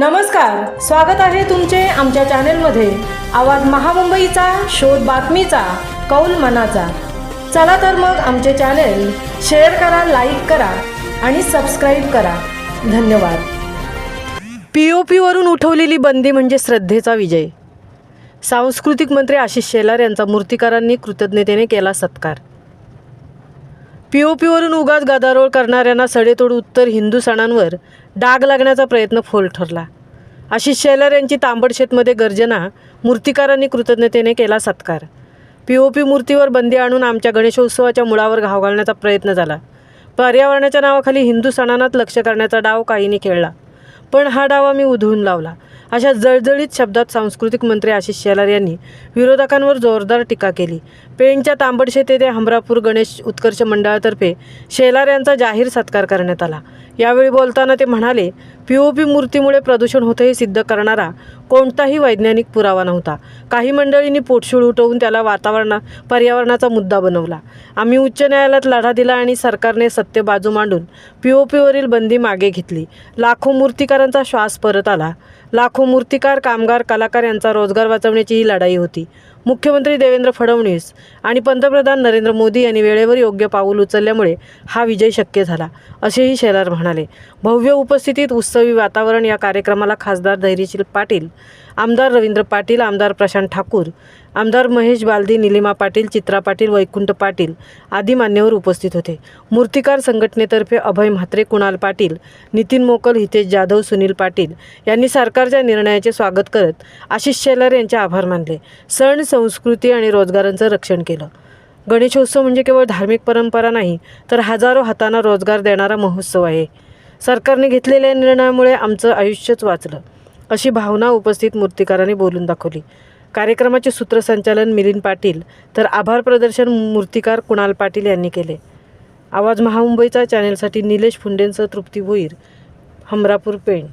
नमस्कार स्वागत आहे तुमचे आमच्या चॅनेलमध्ये. आवाज महामुंबईचा शोध बातमीचा कौल मनाचा. चला तर मग आमचे चॅनेल शेअर करा लाईक करा आणि सबस्क्राईब करा. धन्यवाद. पी ओ पीवरून उठवलेली बंदी म्हणजे श्रद्धेचा विजय. सांस्कृतिक मंत्री आशिष शेलार यांचा मूर्तिकारांनी कृतज्ञतेने केला सत्कार. पी ओ पीवरून उगाच गदारोळ करणाऱ्यांना सडेतोड उत्तर हिंदू सणांवर डाग लागण्याचा प्रयत्न फोल ठरला. आशिष शेलर यांची तांबडशेतमध्ये गर्जना मूर्तिकारांनी कृतज्ञतेने केला सत्कार. पी ओ पी मूर्तीवर बंदी आणून आमच्या गणेशोत्सवाच्या मुळावर घाव घालण्याचा प्रयत्न झाला. पर्यावरणाच्या नावाखाली हिंदू सणांनाच लक्ष करण्याचा डाव काहींनी खेळला. पण हा डाव आम्ही उधळून लावला. अशा जळजळीत शब्दात सांस्कृतिक मंत्री आशिष शेलार यांनी विरोधकांवर जोरदार टीका केली. पेणच्या तांबडशेत येथे हमरापूर गणेश उत्कर्ष मंडळातर्फे शेलार यांचा जाहीर सत्कार करण्यात आला. यावेळी बोलताना ते म्हणाले पी ओ पी मूर्तीमुळे प्रदूषण होतं हे सिद्ध करणारा कोणताही वैज्ञानिक पुरावा नव्हता. काही मंडळींनी पोटशूळ उठवून त्याला वातावरणा पर्यावरणाचा मुद्दा बनवला. आम्ही उच्च न्यायालयात लढा दिला आणि सरकारने सत्य बाजू मांडून पी ओ पीवरील बंदी मागे घेतली. लाखो मूर्तिकारांचा श्वास परत आला. लाखो मूर्तिकार कामगार कलाकार यांचा रोजगार वाचवण्याची ही लढाई होती. मुख्यमंत्री देवेंद्र फडणवीस आणि पंतप्रधान नरेंद्र मोदी यांनी वेळेवर योग्य पाऊल उचलल्यामुळे हा विजय शक्य झाला असेही शेलार म्हणाले. भव्य उपस्थितीत उत्सवी वातावरण या कार्यक्रमाला खासदार धैर्यशील पाटील आमदार रवींद्र पाटील आमदार प्रशांत ठाकूर आमदार महेश बालदी निलिमा पाटील चित्रा पाटील वैकुंठ पाटील आदी मान्यवर उपस्थित होते. मूर्तिकार संघटनेतर्फे अभय म्हात्रे कुणाल पाटील नितीन मोकल हितेश जाधव सुनील पाटील यांनी सरकारच्या निर्णयाचे स्वागत करत आशिष शेलार यांचे आभार मानले. सण संस्कृती आणि रोजगारांचं रक्षण केलं. गणेशोत्सव म्हणजे केवळ धार्मिक परंपरा नाही तर हजारो हातांना रोजगार देणारा महोत्सव आहे. सरकारने घेतलेल्या निर्णयामुळे आमचं आयुष्यच वाचलं. अशी भावना उपस्थित मूर्तिकारांनी बोलून दाखवली. कार्यक्रमाचे सूत्रसंचालन मिलिंद पाटील तर आभार प्रदर्शन मूर्तिकार कुणाल पाटील यांनी केले. आवाज महामुंबईचा चॅनेलसाठी निलेश फुंडेंसह तृप्ती भोईर हमरापूर पेण.